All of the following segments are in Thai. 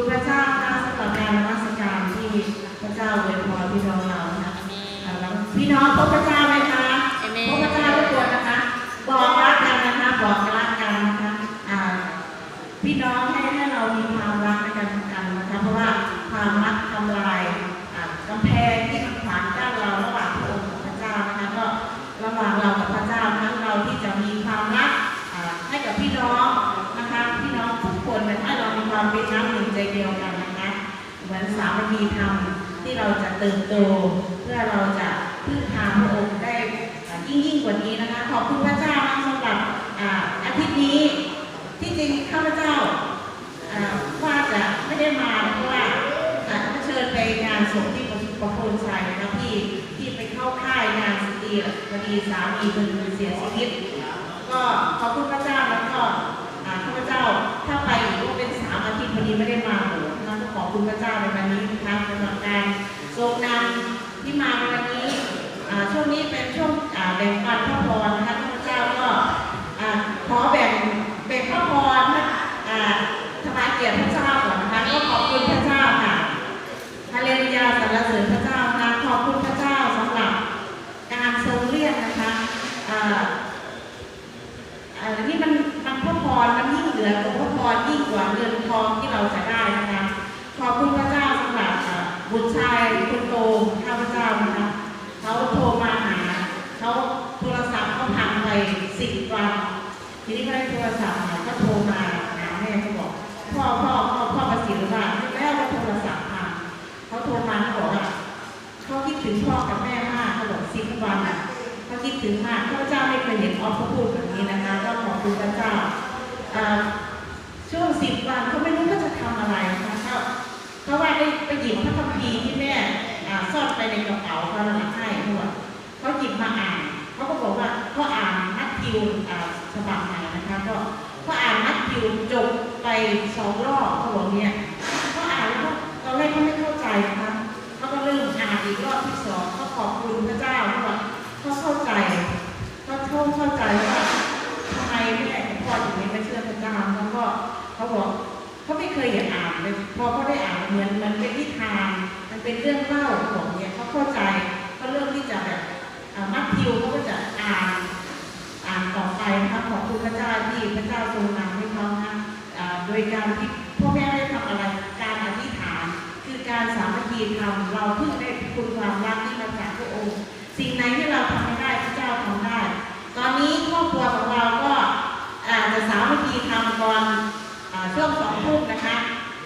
คุณพระเจ้าค่ะสำหรับการนมัสการที่พระเจ้าอวยพรพี่น้องเรานะคะอ่าแล้วพี่น้องพบพระเจ้าไหมคะเอเมนพบพระเจ้าทุกคนนะคะ บอกรักกันนะคะบอกรักกันนะคะอ่าพี่น้องให้ให้เรามีความรักในกันและกันนะคะเพราะว่าความรักทำลาย เดียวกันนะคะ เหมือนสามัคคีธรรมที่เราจะเติบโตเพื่อเราจะพึ่งพาพระองค์ได้ยิ่งยิ่งกว่านี้นะคะ ขอบคุณพระเจ้านะสำหรับอาทิตย์นี้ที่จริงข้าพเจ้าอ่าว่าจะไม่ได้มาเพราะว่าอ่าเชิญไปงานศพที่ประโคนชัยนะคะที่ที่ไปเข้าค่ายงานสตรีพอดีสามีคนเสียชีวิต ก็ขอบคุณพระเจ้าแล้วก็อ่า ข้าพเจ้าถ้าไปอีกก็เป็นสามอาทิตย์พอดีไม่ได้มาโหแล้วก็ขอบคุณพระเจ้าในวันนี้นะคะสำหรับการทรงนำที่มาในวันนี้ช่วงนี้เป็นช่วงแบ่งปันพระพรนะคะข้าพเจ้าก็ขอแบ่งแบ่งพระพรอ่าถวายเกียรติพระเจ้าก่อนนะคะก็ขอบคุณพระเจ้าค่ะฮาเลลูยาสรรเสริญพระเจ้านะคะขอบคุณพระเจ้าสำหรับการทรงเรียกนะคะอ่า อันนี้มันมันพระพรมันยิ่งเหลือกว่าพระพ รยิ่ว่าเงินทองที่เราจะได้นะคะขอบคุณพระเจ้าสำหรับอ่าบุตรชายคนโตข้าพเจ้านะคะเขาโทรมาหาเขาโทรศัพท์เขาพังไปสิบวันทีนี้เขาได้โทรศัพท์มาก็โทรมาหาแม่เขาบอกพ่อพ่อพ่อพ่อประสิทธิ์ว่าแล้วว่าโทรศัพท์พังเขาโทรมาเขาบอกว่าเขาคิดถึงพ่อกับแม่มากเขาบอกสิบวันอะเขาคิดถึงมากข้าพเจ้าไม่เคยเห็นออฟเขาพูดแบบนี้นะคะก็ขอบคุณพระเจ้าอ่า ช่วงสิบวันเขาไม่รู้ว่าจะทำอะไรนะคะเขาเขาว่าได้ไปหยิบพระคัมภีร์ที่แม่อซ่อนไปในกระเป๋าเขาแล้วให้เขาบอกเขาหยิบมาอ่านเขาก็บอกว่าเขาอ่านมัทธิวอ่าฉบับใหม่นะคะก็เขาอ่านมัทธิวจบไปสองรอบเขาบอกเนี่ยเขาอ่านแล้วเขาตอนแรกเขาไม่เข้าใจนะคะเขาก็เริ่มอ่านอีกรอบที่สองเขาขอบคุณพระเจ้าเขาบอกเขาเข้าใจเขาเข้าเข้าใจว่าทำไมแม่ของพ่อถึงไม่เชื่อพระเจ้าแล้วก็ เขาบอกเขาไม่เคยอยากอ่านเลยพอเขาได้อ่านเหมือนมันเป็นนิทาน มันเป็นเรื่องเล่าของเนี่ยเขาเข้าใจเขาเริ่มที่จะแบบอ่ามัทธิวเขาก็จะอ่านอ่านต่อไปนะคะขอบคุณพระเจ้าที่พระเจ้าทรงนำให้เขานะอ่าโดยการที่พ่อแม่ได้ทำอะไรการอธิษฐาน คือการสามัคคีธรรมเราเพิ่งได้คุณความรักที่มาจากพระองค์ สิ่งไหน สองทุ่มนะคะ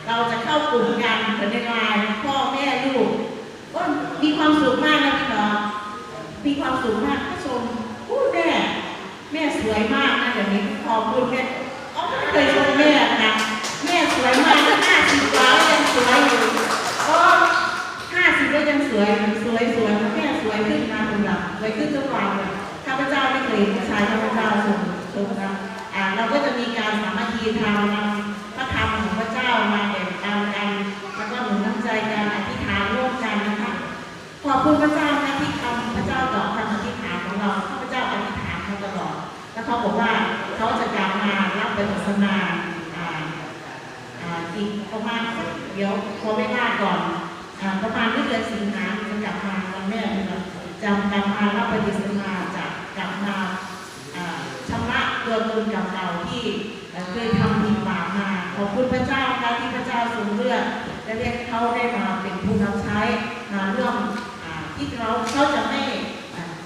เราจะเข้ากลุ่มกันเหมือนในไลน์พ่อแม่ลูกก็มีความสุขมากนะพี่น้องมีความสุขมากผู้ชมพูดแม่แม่สวยมากนะเดี๋ยวนี้ขอบคุณแม่อ๋อไม่เคยชมแม่นะแม่สวยมากห้าสิบกว่าแล้วยังสวยอยู่ก็ห้าสิบก็ยังสวยสวยสวยแม่สวยขึ้นนะคุณล่ะสวยขึ้นทุกวันเลยข้าพเจ้าไม่เคยผู้ชายข้าพเจ้าชมชมนะอ่าเราก็จะมีการสามัคคีทำนะธรรมของ พระเจ้ามาแบ่งปันกันแล้วก็หนุนน้ำใจกันอธิษฐานร่วมกันนะคะขอบคุณพระเจ้านะที่ทำพระเจ้าตอบคำอธิษฐานของเราข้าพเจ้าอธิษฐานมาตลอดแล้วเขาบอกว่าเขาจะกลับมารับเป็นศาสนาอีกประมาณเดี๋ยวขอเวลาก่อนประมาณไม่เดือนสิงหาจะกลับมาวันแม่จะกลับมารับปฏิสมาจะกลับมาชำระตัวตนกับเก่าที่เคยทำผิดบาปมา ขอบคุณพระเจ้าค่ะที่พระเจ้าทรงเลือกและเรียกเขาได้มาเป็นผู้รับใช้มาเรื่อ่าที่เราเขาจะไม่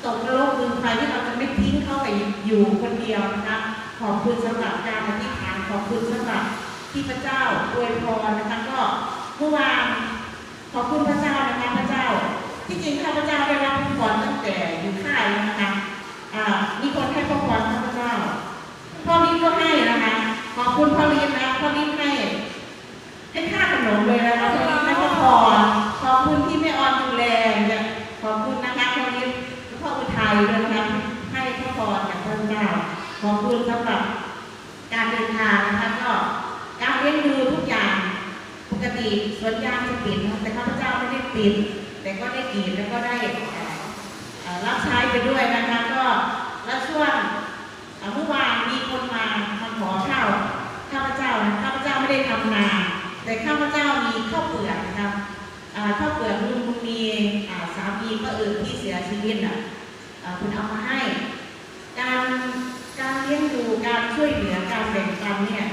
ตกนรกลืมใครที่เราจะไม่ทิ้งเขาไปอยู่คนเดียวนะคะขอบคุณสำหรับการอธิษฐานขอบคุณสำหรับที่พระเจ้าอวยพรนะคะก็เมื่อวานขอบคุณพระเจ้านะคะพระเจ้า ที่จริงข้าพระเจ้าได้รับพระพรตั้งแต่อยู่ค่ายนะคะอ่ามีคนให้พระพรข้าพระเจ้าพ่อลิ้นก็ให้นะคะขอบคุณพ่อลิ้น นะพ่อลิ้ให้ให้ค่าขนมเลยนะคะพ่อลิ้ให้พระพรขอบคุณที่แม่ออนดูแลเนี่ยขอบคุณนะคะพ่อลิ้พ่ออุทัยด้วยนะคะให้พระพรจากพระเจ้าขอบคุณสำหรับการเดินทางนะคะก็การเลี้ยงดูทุกอย่างปกติสวนยางจะปิดนะแต่ข้าพเจ้าไม่ได้ปิด แต่ก็ได้กินแล้วก็ได้รับใช้ไปด้วยนะคะก็แล้วช่วงเอ่อเมื่อวานมีคนมามาขอข้าว แต่ข้าพเจ้านะข้าพเจ้าไม่ได้ทำนา แต่ข้าพเจ้าาถ้าเกิดลุงมีสามีก็เออที่เสียชีวิตอะคุณเอามาให้ การการเลี้ยงดูการช่วยเหลือการแบ่งปันเนี่ย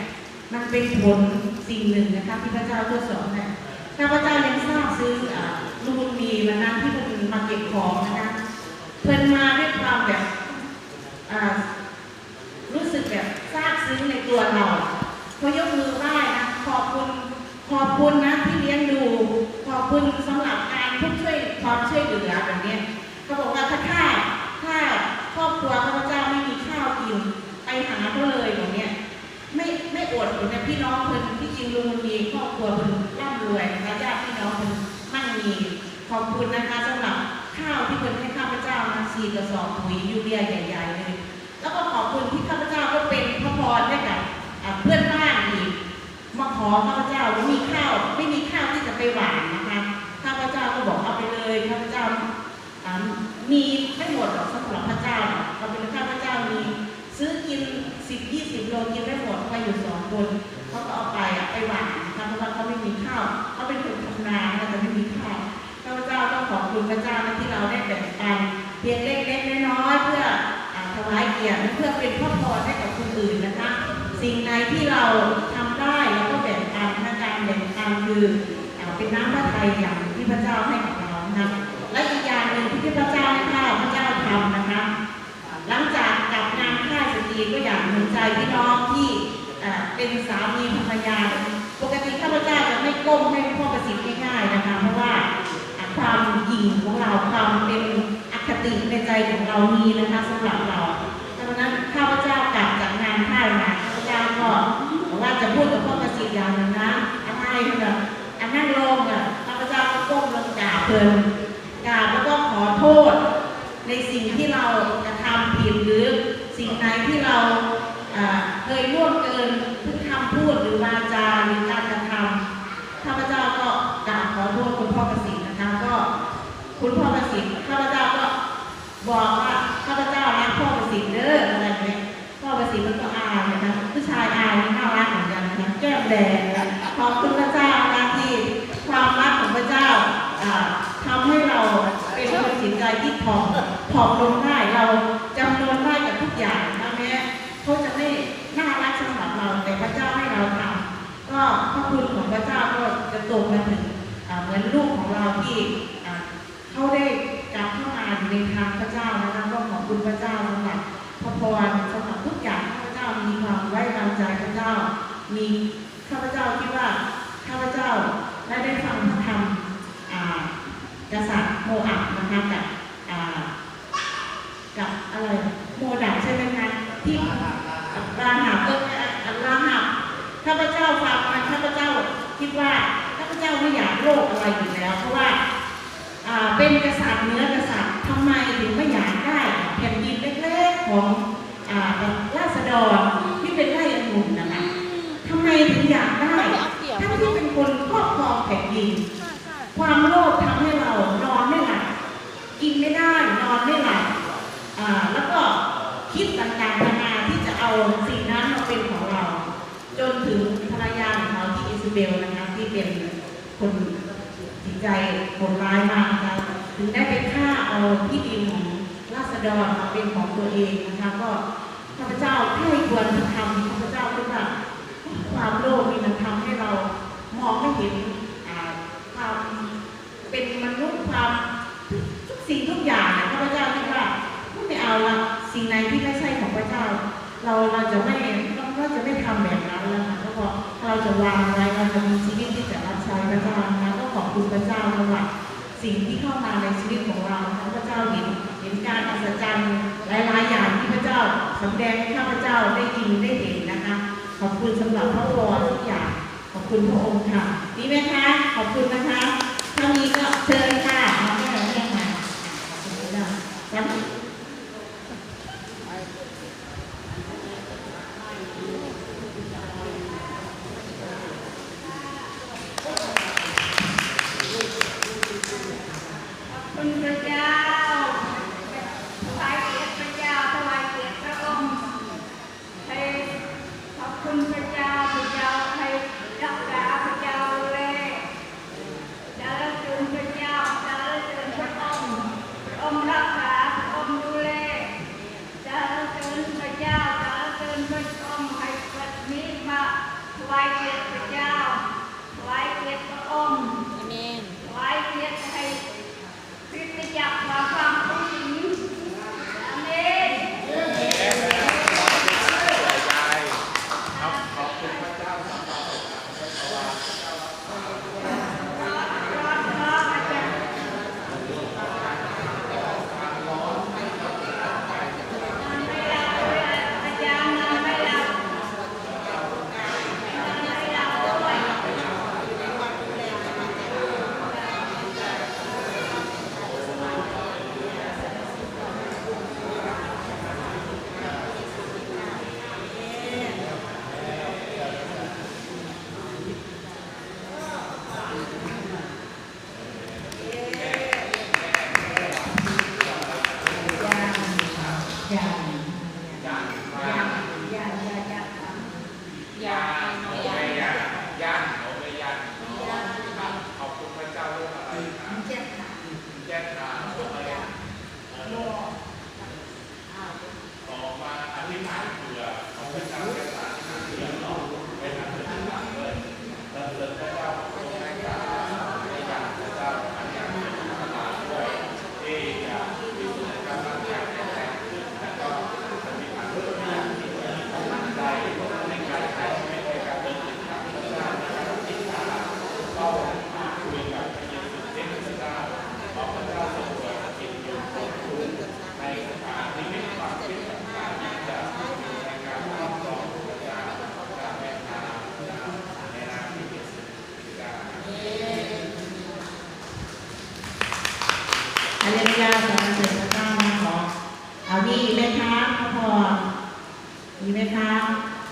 มันเป็นผลสิ่งหนึ่งนะคะที่พระเจ้าทดสอบเนี่ยข้าพเจ้ายังทราบซื้ออ่าลุงมีวันนั้นที่มันมาเก็บของนะคะเพิ่นมาด้วยความแบบรู้สึกแบบซาบซึ้งในตัวเราเขายกมือไหว้นะขอบคุณข อบคุณนะที่เลี้ยงดู ขอบคุณสำหรับการทุกช่วยความช่วยเหลือแบบนี้เขาบอกว่าถ้าข้าถ้าครอบครัวข้าพเจ้าไม่มีข้าวกินไปหาเขาเลยแบบนี้ไม่ไม่อดอยู่ในพี่น้องเพิ่นที่จริงลุงมันมีครอบครัวเพิ่นร่ำรวยนะคะญาติพี่น้องเพิ่นมั่งมีขอบคุณนะคะสำหรับข้าวที่เพิ่นให้ข้าพเจ้านะสี่กระสอบปุ๋ยยูเรียใหญ่ๆ อข้าพเจ้าว่มีข้าวไม่มีข้าวที่จะไปหวานนะคะข้าพเจ้าก็บอกเอาไปเลยข้าพเจ้ามีไม่หมดหรอกสำหรับพระเจ้าเอาไปเลยข้าพเจ้ามีซื้อกินสิบยี่สิบโลกินไม่หมดไปอยู่สองคนเขาก็เอาไปอะไปหวานนะคะเพราะว่าเขาไม่มีข้าวเขาเป็นคนทำนานะคะแต่ไม่มีข้าวข้าพเจ้าต้องขอบคุณพระเจ้าที่เราได้แบ่งปันเพียงเล็กๆน้อยๆเพื่อถวายเกียรติเพื่อเป็นพ่อพรให้กับคนอื่นนะคะ สิ่งไหนที่เราท คืออเป็นน้ำพระทัยอย่างที่พระเจ้าให้กับเรานะคะและอีกอย่างหนึ่งที่พระเจ้าให้ข้าพระเจ้าทำนะคะหลังจากกลับงานค่ายสตรีก็อยากหนุนใจพี่น้องที่เป็นสามีภรรยาปกติข้าพเจ้าจะไม่ก้มให้พ่อประสิทธิ์ง่ายๆนะคะ เพราะว่าความหยิ่งของเราความเป็นอคติในใจของเรามีนะคะสำหรับเราดังนั้นข้าพเจ้ากลับจากงานค่ายมาข้าพเจ้าก็ว่าจะพูดกับพ่อประสิทธิ์อย่างหนึงนะ อะไรแบบอันนั่งลงอะข้าพเจ้าก็ก้มลงกราบเพลินกราบแล้วก็ขอโทษ ในสิ่งที่เรากระทำผิดหรือสิ่งไหนที่เราเคยล่วงเกินทุกคำพูดหรือวาจาหรือการกระทำข้าพเจ้าก็กราบขอโทษคุณพ่อประสิทธิ์นะคะก็คุณพ่อประสิทธิ์ข้าพเจ้าก็บอกว่าข้าพเจ้ารักพ่อประสิทธิ์เด้ออะไรแบบนี้พ่อประสิทธิ์มันก็อายนะคะผู้ชายอายนี่น่ารักเหมือนกันนะแก้มแดงขอบคุณพระเจ้านะที่ความรักของพระเจ้าอ่าทำให้เราเป็น คนจิตใจที่ผองผอมลงได้เราจำนวนได้กับทุกอย่างนะแม้เขาจะไม่น่ารักสำหรับเราแต่พระเจ้าให้เราทำก็พระคุณของพระเจ้าก็จะตกมาถึงเหมือนลูกของเราที่เขาได้กลับเข้ามาอยู่ในทางพระเจ้านะคะก็ขอบคุณพระเจ้าสำหรับพระพรสำหรับทุกอย่างข้าพเจ้ามีความไว้วางใจพระเจ้า มีข้าพเจ้าคิดว่าข้าพเจ้าได้ได้ฟังธรรมกษัตริย์โมอับนะคะกับ อะไรโมดักใช่ไหมคะที่ราหับก็ราหับข้าพเจ้าฟังมาข้าพเจ้าคิดว่าข้าพเจ้าไม่อยากโลกอะไรอยู่แล้ว เพราะว่าอ่าเป็นกษัตริย์เหนือกษัตริย์ทำไมถึงไม่อยากได้แผ่นดินเล็กๆของอ่าราษฎรที่เป็นไร่องุ่นนะคะทำไมถึงอยากได้ทั้งที่เป็นคนครอบครองแผ่นดินใช่ใช่ความโลภทำให้เรานอนไม่หลับกินไม่ได้นอนไม่หลับอ่า แล้วก็คิดต่างๆนานาที่จะเอาสิ่งนั้นมาเป็นของเรา จนถึงภรรยาของเขาที่อิซาเบลนะคะที่เป็นคนจิตใจโหดร้ายมากนะคะถึงได้ไปฆ่าเอาที่ดินของราษฎรมาเป็นของตัวเองนะคะก็ข้าพเจ้าใคร่ควรทำข้าพเจ้าคิดว่าความโลภนี่มันทำให้เรามองไม่เห็นความเป็นมนุษย์ความทุกสิ่งทุกอย่างนะข้าพเจ้า ดว่าไม่เอาละสิ่งไหนที่ไม่ใช่ของพระเจ้า เราเราจะไม่เราจะไม่ทำแบบนั้นแล้วค่ะก็พอเราจะวางไว้เราจะมีชีวิตที่จะรับใช้พระเจ้านะก็ขอบคุณพระเจ้าสำหรับสิ่งที่เข้ามาในชีวิตของเราพระเจ้าเห็นเห็นการอัศจรรย์หลายๆอย่างที่พระเจ้าสำแดงให้ข้าพเจ้าได้ยินได้เห็นนะคะ ขอบคุณสำหรับพระวรทุกอย่างขอบคุณพระองค์ค่ะดีไหมคะขอบคุณนะคะถ้ามีก็เชิญค่ะมาแม่แม่มาขอบคุณค่ะจ้ะ คุณพระเจ้าถวายเกียรติพระเจ้าถวายเกียรติพระองค์ให้ ขอ เจ้าสรรเสริญพระเจ้านะขอเอาพี่แม่คะพระพอมีแม่ค้า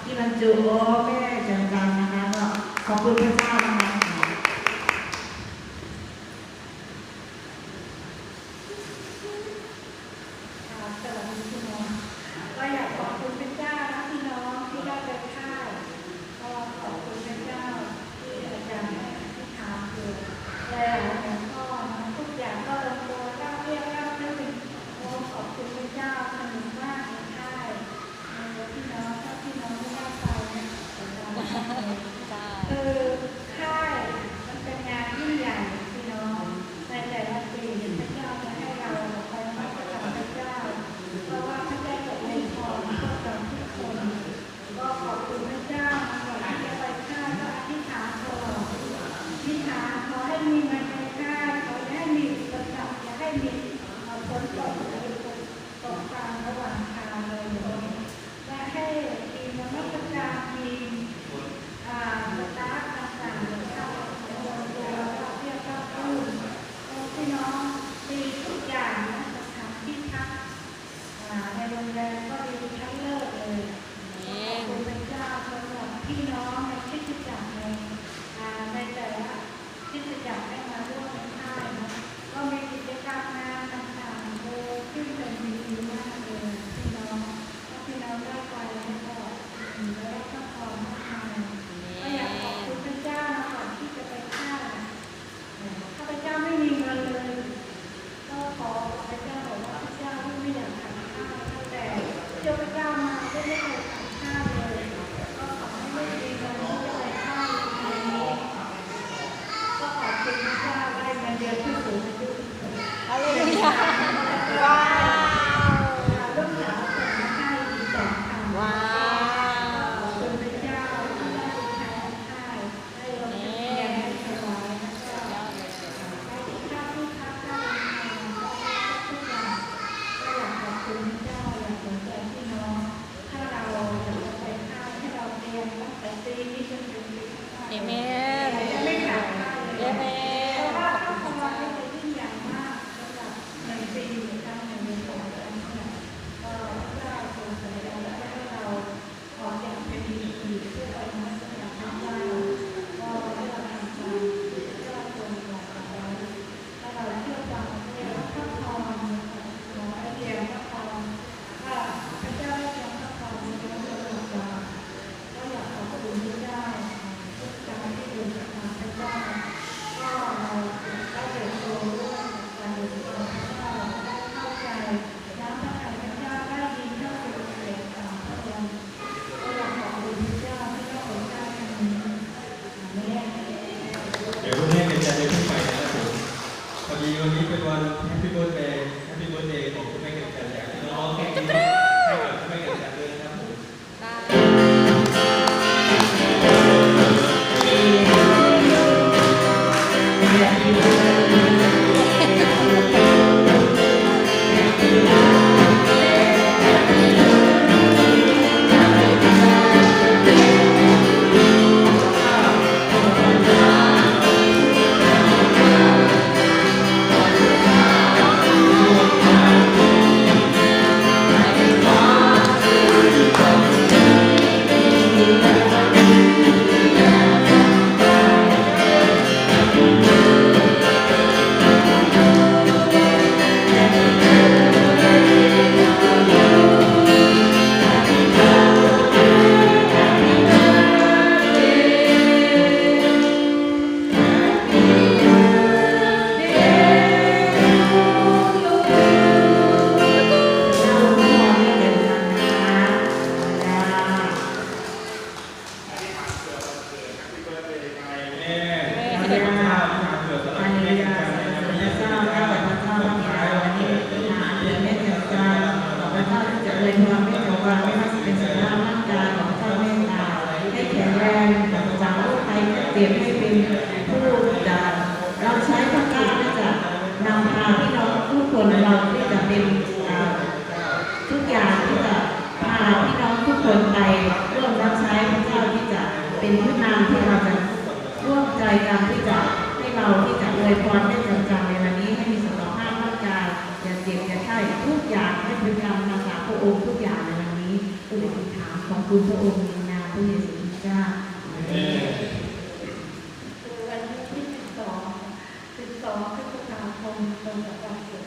ที่บรรจุโอ้แม่จังจังนะคะก็ขอบคุณพระเจ้านะคะ คุณพระองค์ในนามพระเยซูคริสต์เจ้าคือวันที่สิบสองสิบสองพฤษภาคมตรงกับวันเกิด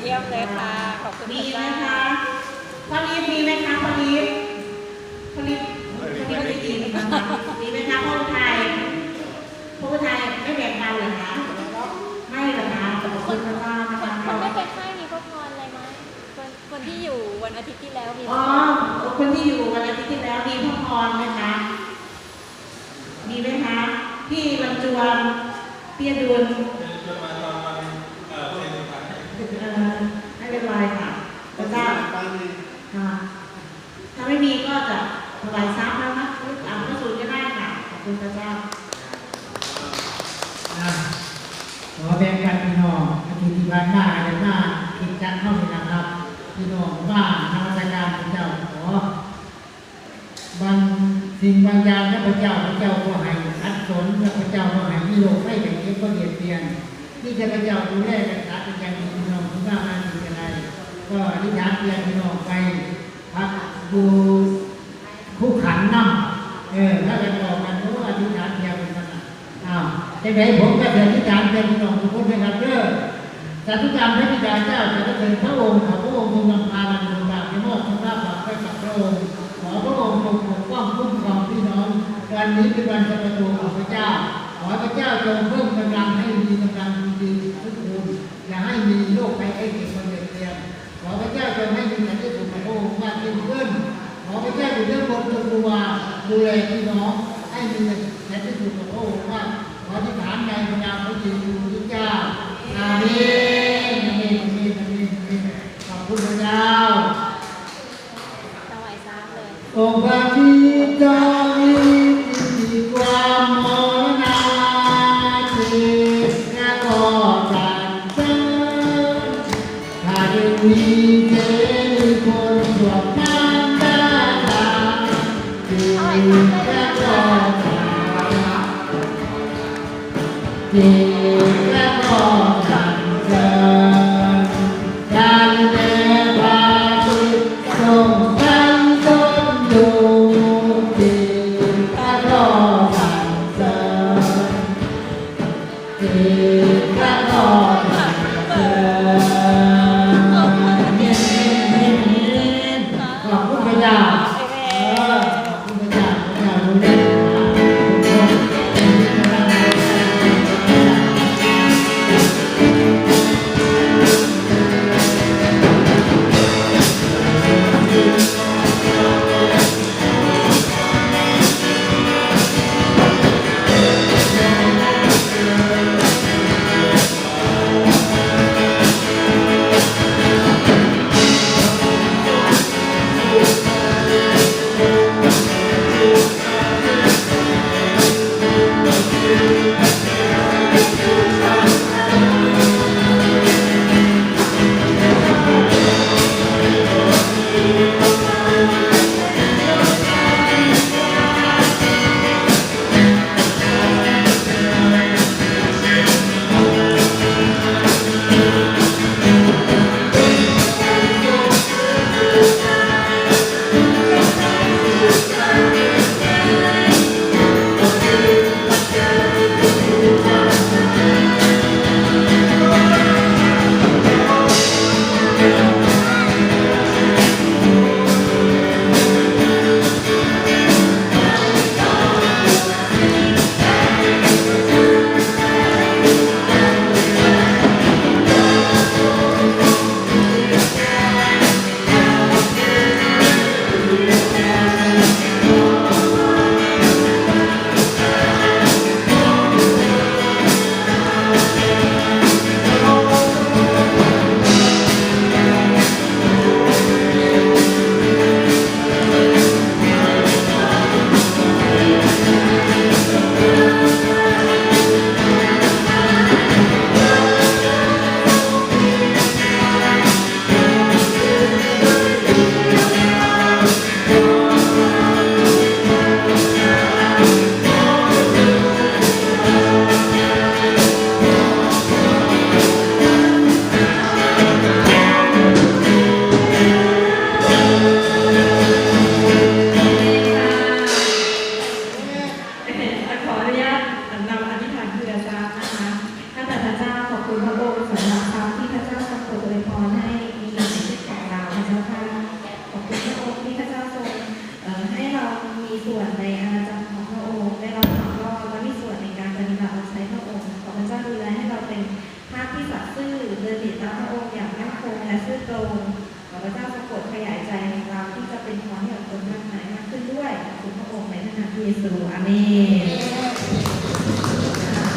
เยี่ยมเลยค่ะ ขอบคุณ มี พระ ไหม เจ้า คะพอลีฟมีไหมคะพอลีฟพอลีฟพอลีฟไม่ดีไหมคะมีไหมคะพ่อไทยพ่อไทยไม่แบ่งกันเหรอคะ ไม่หรอกคะขอบคุณพระเจ้านะ คน คะ คนไม่ไปค่ายมีพระพรอะไรไหมคนคนที่อยู่วันอาทิตย์ที่แล้วมีพ อ๋ ระ อ พร คนที่อยู่วันอาทิตย์ที่แล้วมีพระพรไหมคะ มีไหมคะ พี่บรรจวน พี่อดุลเอ่อไม่เป็นไรค่ะพระเจ้าค่ะถ้าไม่มีก็จะถวายทรัพย์แล้วนะอ่านพระสูตรก็ได้ค่ะขอบคุณพระเจ้าอะขอแบ่งกันพี่น้องอาทิตย์ที่ผ่านมาเดือนหน้าคิดกันเข้าไปนะครับพี่น้องว่านวัตกรรมพระเจ้าขอบางสิ่งบางอย่างที่พระเจ้าพระเจ้าก็ให้อัดสนและพระเจ้าก็ให้มีโล กให้เป็นเก็บก็เดียดเพียนที่จะพระเจ้าดูแลรักษาเป็นอย่างดีพี่น้องที่ว่ามาถึงอะไร ก็อธิษฐานเปลี่ยนพี่น้องไปพักดูคู่ขันน้ำเออถ้ากันบอกกันรู้อธิษฐานเพียงเป็นขนาดอ้าวจังไดผมก็เสียที่การเป็นพี่น้องทุกคนนะครับเด้อสาธุการพระบิดาเจ้าจะได้เป็นพระองค์ขอพระองค์ทรงนำพาดันดวงดาวที่มอบชำระบาปให้กับพระองค์ขอพระองค์ทรงปกป้องคุ้มครองพี่น้องวันนี้เป็นวันสัปดาห์ของพระเจ้า ขอพระเจ้าจงเพิ่มกำลังให้มีกำลังดีทุกคนอย่าให้มีโรคภัยไข้เจ็บมาเบียดเบียนขอพระเจ้าจงให้มีแต่ที่สุขของพระองค์มากยิ่งขึ้นขอพระเจ้าอยู่เรื่องบนตัวกูวดูแลพี่น้องให้มีแต่ที่สุขของพระองค์มากขอที่ฐานในพระนามพระเยซูคริสต์เจ้าอาเมนอาเมนอาเมนอาเมนขอบคุณพระเจ้า เ